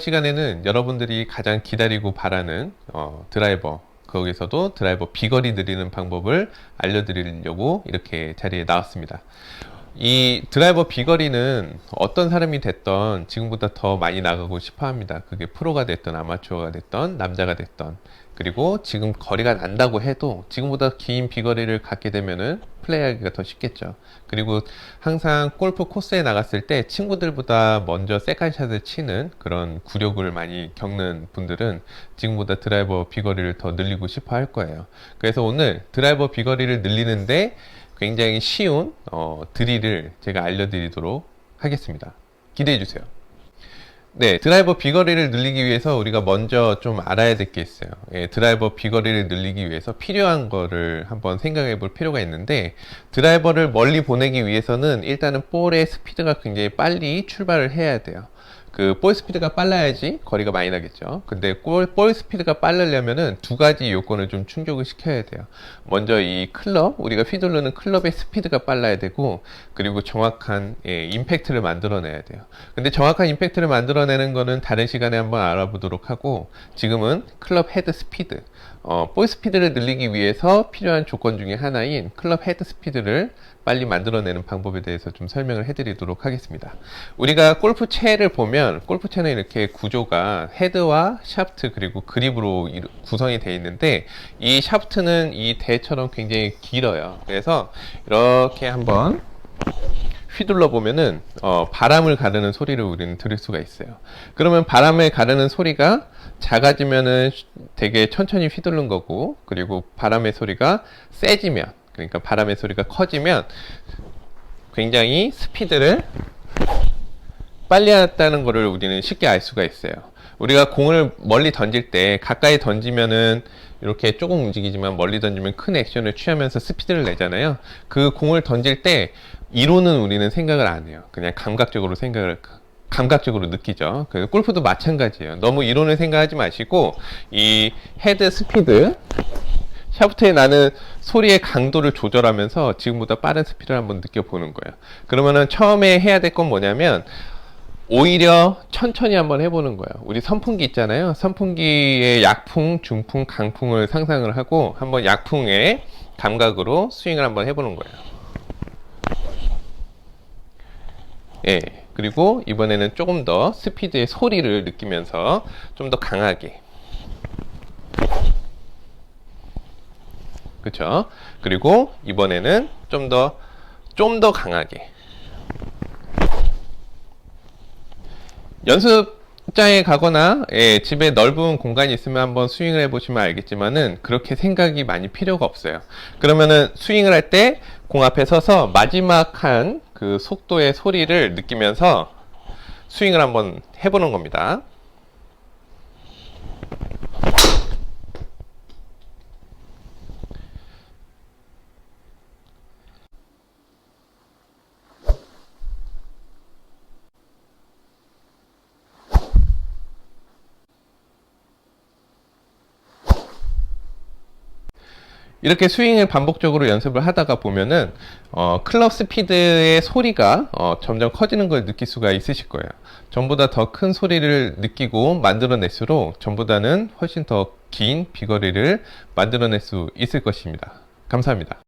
시간에는 여러분들이 가장 기다리고 바라는 어, 드라이버 거기서도 드라이버 비거리 늘리는 방법을 알려드리려고 이렇게 자리에 나왔습니다. 이 드라이버 비거리는 어떤 사람이 됐던 지금보다 더 많이 나가고 싶어 합니다. 그게 프로가 됐던 아마추어가 됐던 남자가 됐던 그리고 지금 거리가 난다고 해도 지금보다 긴 비거리를 갖게 되면은 플레이하기가 더 쉽겠죠. 그리고 항상 골프 코스에 나갔을 때 친구들보다 먼저 세컨샷을 치는 그런 굴욕을 많이 겪는 분들은 지금보다 드라이버 비거리를 더 늘리고 싶어 할 거예요. 그래서 오늘 드라이버 비거리를 늘리는데 굉장히 쉬운 어, 드릴을 제가 알려드리도록 하겠습니다. 기대해 주세요. 네, 드라이버 비거리를 늘리기 위해서 우리가 먼저 좀 알아야 될 게 있어요. 예, 드라이버 비거리를 늘리기 위해서 필요한 거를 한번 생각해 볼 필요가 있는데, 드라이버를 멀리 보내기 위해서는 일단은 볼의 스피드가 굉장히 빨리 출발을 해야 돼요. 그 볼 스피드가 빨라야지 거리가 많이 나겠죠. 근데 볼, 볼 스피드가 빠르려면은 두 가지 요건을 좀 충족을 시켜야 돼요. 먼저 이 클럽, 우리가 휘두르는 클럽의 스피드가 빨라야 되고, 그리고 정확한 예, 임팩트를 만들어내야 돼요. 근데 정확한 임팩트를 만들어내는 거는 다른 시간에 한번 알아보도록 하고, 지금은 클럽 헤드 스피드, 어, 볼 스피드를 늘리기 위해서 필요한 조건 중에 하나인 클럽 헤드 스피드를 빨리 만들어내는 방법에 대해서 좀 설명을 해드리도록 하겠습니다. 우리가 골프채를 보면 골프채는 이렇게 구조가 헤드와 샤프트 그리고 그립으로 구성이 되어 있는데 이 샤프트는 이 대처럼 굉장히 길어요. 그래서 이렇게 한번 휘둘러 보면은 어, 바람을 가르는 소리를 우리는 들을 수가 있어요. 그러면 바람을 가르는 소리가 작아지면은 되게 천천히 휘두른 거고, 그리고 바람의 소리가 세지면, 그러니까 바람의 소리가 커지면 굉장히 스피드를 빨리 했다는 것을 우리는 쉽게 알 수가 있어요. 우리가 공을 멀리 던질 때 가까이 던지면은 이렇게 조금 움직이지만 멀리 던지면 큰 액션을 취하면서 스피드를 내잖아요. 그 공을 던질 때 이론은 우리는 생각을 안 해요. 그냥 감각적으로 생각을 감각적으로 느끼죠. 그 골프도 마찬가지예요. 너무 이론을 생각하지 마시고 이 헤드 스피드 샤프트에 나는 소리의 강도를 조절하면서 지금보다 빠른 스피드를 한번 느껴보는 거예요. 그러면은 처음에 해야 될 건 뭐냐면 오히려 천천히 한번 해보는 거예요. 우리 선풍기 있잖아요. 선풍기의 약풍, 중풍, 강풍을 상상을 하고 한번 약풍의 감각으로 스윙을 한번 해보는 거예요. 예. 그리고 이번에는 조금 더 스피드의 소리를 느끼면서 좀 더 강하게. 그쵸? 그리고 이번에는 좀 더, 좀 더 강하게. 연습장에 가거나 예, 집에 넓은 공간이 있으면 한번 스윙을 해보시면 알겠지만은 그렇게 생각이 많이 필요가 없어요. 그러면은 스윙을 할 때 공 앞에 서서 마지막 한 그 속도의 소리를 느끼면서 스윙을 한번 해보는 겁니다. 이렇게 스윙을 반복적으로 연습을 하다가 보면은 어, 클럽 스피드의 소리가 어, 점점 커지는 걸 느낄 수가 있으실 거예요. 전보다 더 큰 소리를 느끼고 만들어낼수록 전보다는 훨씬 더 긴 비거리를 만들어낼 수 있을 것입니다. 감사합니다.